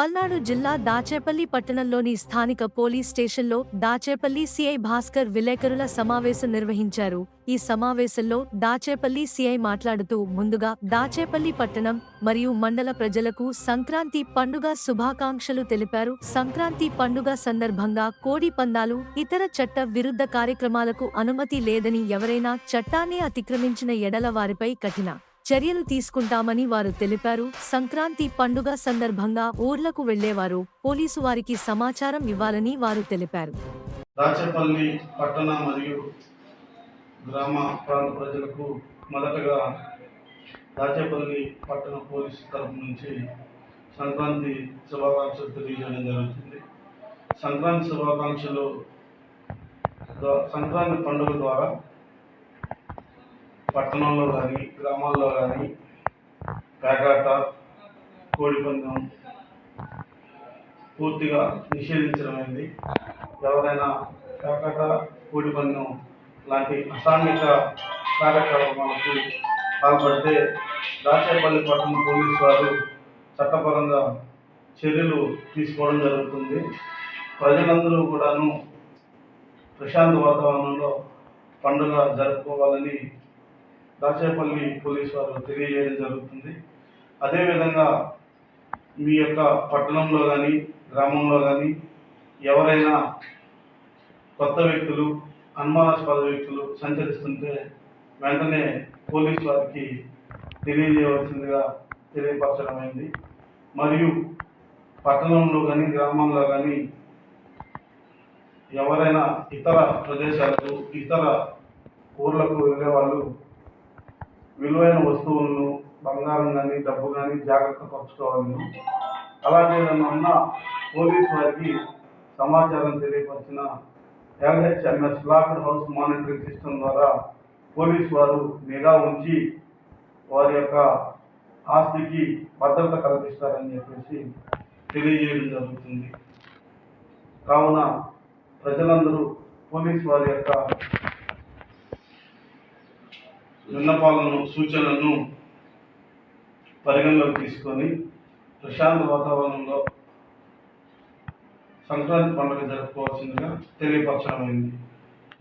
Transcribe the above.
పల్నాడు జిల్లా దాచేపల్లి పట్టణంలోని స్థానిక పోలీస్ స్టేషన్లో దాచేపల్లి సిఐ భాస్కర్ విలేకరుల సమావేశం నిర్వహించారు. ఈ సమావేశంలో దాచేపల్లి సిఐ మాట్లాడుతూ ముందుగా దాచేపల్లి పట్టణం మరియు మండల ప్రజలకు సంక్రాంతి పండుగ శుభాకాంక్షలు తెలిపారు. సంక్రాంతి పండుగ సందర్భంగా కోడి పందాలు ఇతర చట్ట విరుద్ధ కార్యక్రమాలకు అనుమతి లేదని ఎవరైనా చట్టాన్ని అతిక్రమించిన ఎడల వారిపై కఠిన చర్యలు తీసుకుంటామని వారు తెలిపారు. సంక్రాంతి పండుగ సందర్భంగా ఊర్లకు వెళ్ళేవారు పోలీసు వారికి సమాచారం ఇవ్వాలని వారు తెలిపారు. రాచపల్లి పట్టణ మరియు గ్రామ ప్రాంత ప్రజలకు మొదటగా రాచపల్లి పట్టణ పోలీసు తరపు నుంచి సంక్రాంతి శుభాకాంక్షలు తెలియజేయడం జరుగుతుంది. సంక్రాంతి శుభాకాంక్షలు సంక్రాంతి పండుగ ద్వారా పట్టణంలో కానీ గ్రామాల్లో కానీ పేకాట కోడిపందెం పూర్తిగా నిషేధించడమైంది ఎవరైనా పేకాట కోడిపందెం లాంటి అసాంఘిక కార్యక్రమాలకు పాల్పడితే దాచేపల్లి పట్టణ పోలీసు వారు చట్టపరంగా చర్యలు తీసుకోవడం జరుగుతుంది. ప్రజలందరూ కూడాను ప్రశాంత వాతావరణంలో పండుగ జరుపుకోవాలని దాచేపల్లి పోలీస్ వారు తెలియజేయడం జరుగుతుంది. అదేవిధంగా మీ యొక్క పట్టణంలో కానీ గ్రామంలో కానీ ఎవరైనా కొత్త వ్యక్తులు అనుమానాస్పద వ్యక్తులు సంచరిస్తుంటే వెంటనే పోలీస్ వారికి తెలియజేయవలసిందిగా తెలియపరచడమైంది. మరియు పట్టణంలో కానీ గ్రామంలో కానీ ఎవరైనా ఇతర ప్రదేశాలకు ఇతర ఊర్లకు వెళ్ళే వాళ్ళు విలువైన వస్తువులను బంగారం కానీ డబ్బు కానీ జాగ్రత్త పరచుకోవాలను అలాగే ఉన్న పోలీస్ వారికి సమాచారం తెలియపరిచిన LHMS locked house monitoring system ద్వారా పోలీస్ వారు నిఘా ఉంచి వారి యొక్క ఆస్తికి భద్రత కల్పిస్తారని చెప్పేసి తెలియజేయడం జరుగుతుంది. కావున ప్రజలందరూ పోలీస్ వారి యొక్క విన్నపాలను సూచనలను పరిగణలోకి తీసుకొని ప్రశాంత వాతావరణంలో సంక్రాంతి పండుగ జరుపుకోవాల్సిందిగా తెలియపరచడమైంది.